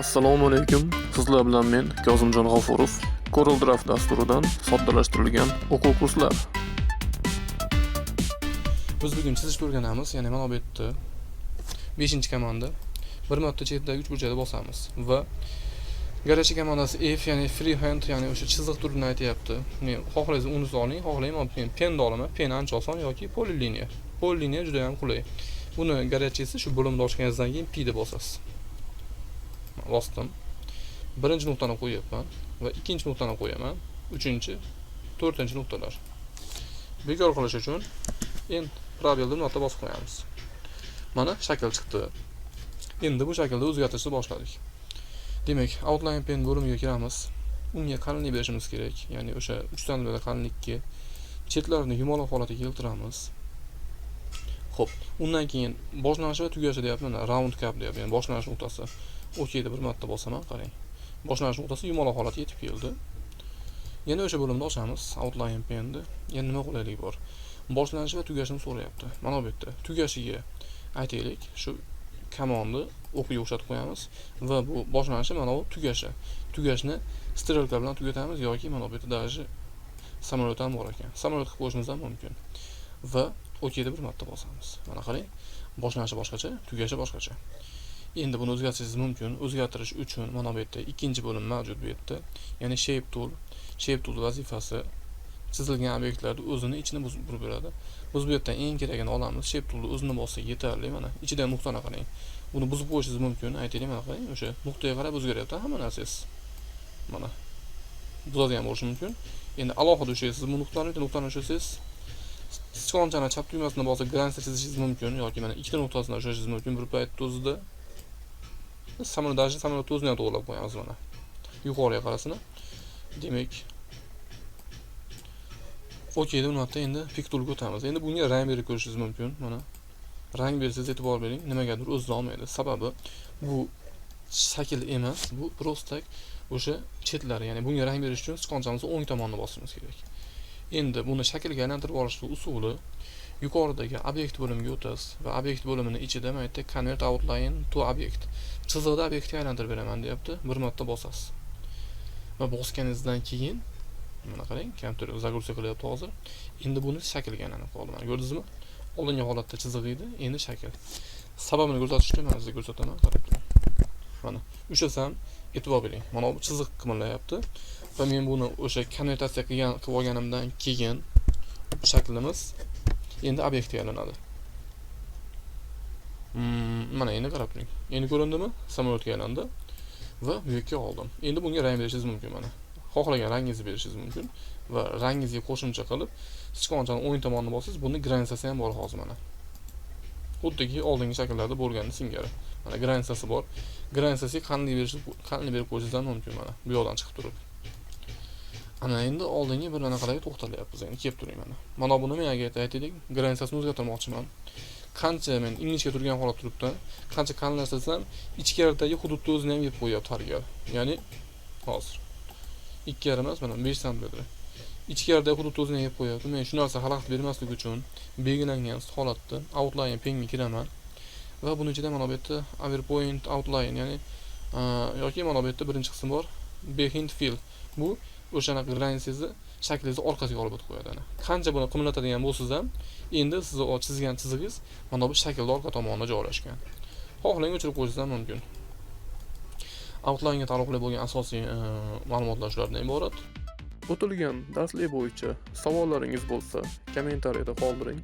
Assalomu alaykum. Sizlar bilan men Kozimjon G'ofurov. Corel Draft dasturidan soddalashtirilgan o'quv kurslar. Biz bugun chizishni o'rganamiz, ya'ni mana bu yerda 5-komanda bir marta chetdagi 3 burchakda bosamiz va garajchi komandasi F ya'ni freehand ya'ni o'sha chiziq turini aytyapti. Men xohlasangiz uni oling, xohlayman men penni olaman. Pen ancha oson yoki poliliniya. Poliliniya juda ham qulay. Buni garajchisi shu bo'limni ochganingizdan keyin P deb bosasiz. Bosdim. Birinchi nuqtani qo'yyapman va ikkinchi nuqtani qo'yaman. Uchinchi, to'rtinchi nuqtalar. Bekor qilish uchun endi probelni nota bosib qo'yamiz. Mana shakl chiqdi. Endi bu shaklda o'zgartirishni boshladik. Demak, outline pen bo'limiga kiramiz. Unga qalinlik berishimiz kerak. Ya'ni o'sha 3 tanlada qalinlikka chetlarini yumaloq holatiga keltiramiz. Xo'p, undan keyin boshlanishi va tugashi deyapti. Mana round cap deyapti. Ya'ni boshlanish nuqtasi. Okeyni bir marta bosaman, qarang. Boshlanish nuqtasi yumaloq holatga yetib keldi. Yana o'sha bo'limni ochamiz, outline penni. Yana nima qulaylik bor? boshlanishi va tugashini so'rayapti. Mana bu yerda tugashiga aytaylik, shu komandni o'qiga o'xshatib qo'yamiz va bu boshlanishi mana bu tugashi. Tugashni strelka bilan tugatamiz yoki mana bu yerda даже samolyot ham bor ekan. Samolyot qilib qo'yishimiz ham mumkin. Va OK deb bir marta bosamiz. Mana qarang, boshlanishi boshqacha, tugashi boshqacha. Endi buni o'zgartirishingiz mumkin. O'zgartirish uchun mana bu yerda ikkinchi bo'lim mavjud bu yerda. Ya'ni shape tool, shape tool vazifasi chizilgan obyektlarni o'zini ichini burib beradi. Biz bu yerdan eng keragini olamiz. Shape toolni o'zini bossak yetarli. Mana ichida nuqtani qarang. Buni buzib qo'yishingiz mumkin. Aytaylik mana qarang, o'sha nuqtaga qarab o'zgaryapti hamma narsangiz. Mana. Buzadigan bo'lishi mumkin. Endi alohida ushlaysiz bu nuqtani, bitta nuqtani ushlasangiz sichqonchani chap tugmasini bosib gransiya chizishingiz mumkin yoki mana ikkita nuqtasini ushlashingiz mumkin bir paytda o'zida Samolyot даже samolyot o'zini ham to'g'irlab qo'yamiz mana. Yuqoriga qarasini. Demak, OK deb uni endi pick toolga o'tamiz. Endi bunga rang berib ko'rishingiz mumkin. Mana rang bersangiz e'tibor bering, nimagadir o'zini olmaydi. Sababi bu shakl emas, bu prostak o'sha chetlari, ya'ni bunga rang berish uchun sichqonchamizni o'ng tomonini bosishimiz kerak. Endi buni shaklga aylantirib olishning usuli yuqoridagi obyekt bo'limiga o'tasiz va obyekt bo'limini ichida mana yerda convert outline to object chiziqni obyektga aylantirib beraman deyapti. Bir marta bosasiz. Va bosganingizdan keyin mana qarang kompyuter загрузка qilyapti hozir. Endi buni shaklga aylanib qoldi. Mana ko'rdingizmi oldingi holatda chiziq edi endi shakl. Sababini ko'rsatish uchun mana sizga ko'rsataman qarab turing. Mana ushlasam e'tibor bering. Mana bu chiziq qimirlayapti. Va men buni o'sha konvertatsiya qilgan qilib olganimdan keyin shaklimiz obyektga aylanadi Hmm, mana endi qarab turing endi ko'rindimi samolyotga aylandi va bu yerga oldim endi bunga rang berishingiz mumkin mana xohlagan rangingizni berishingiz mumkin va rangingizga qo'shimcha qilib sichqonchani o'ng tomonini bossangiz buni granitsasi ham bor hozir mana xuddiki oldingi shakllarda bo'lgani singari mana granitsasi bor granitsasiga qalinlik berish qalinlik berib qo'yishingiz ham mumkin mana bu yoqdan chiqib turib ana endi oldingi bir anaqalarga to'xtalyapmiz endi kelib turing mana mana buni men agar aytaylik granitsasini o'zgartirmoqchiman. Qancha men ingichka turgan holat turibdi qancha qalinlashtirsam ichkaridagi hududni o'zini ham yeb qo'yyapti har gal. Ya'ni hozir. İkki yarim emas mana besh santimetr ichkarida hudud o'zini yeb qo'yapti men shu narsa xalaqit bermaslik uchun belgilangan holatda outline penga kiraman. Va buni ichida mana bu yerda overpoint outline ya'ni yoki mana bu yerda birinchi qism bor behind fill bu o'shanaqa granitsangizni shaklingizni orqasiga olib o'tib qo'yadi ana. Qancha buni qimillatadigan bo'lsangiz ham endi sizni chizgan chizig'ingiz mana bu shaklni orqa tomonida joylashgan. Xohlang o'chirib qo'yishingiz ham mumkin. Outline'ga taalluqli bo'lgan asosiy e, ma'lumotlar shulardan iborat. O'tilgan darslik bo'yicha savollaringiz bo'lsa, kommentariyada qoldiring.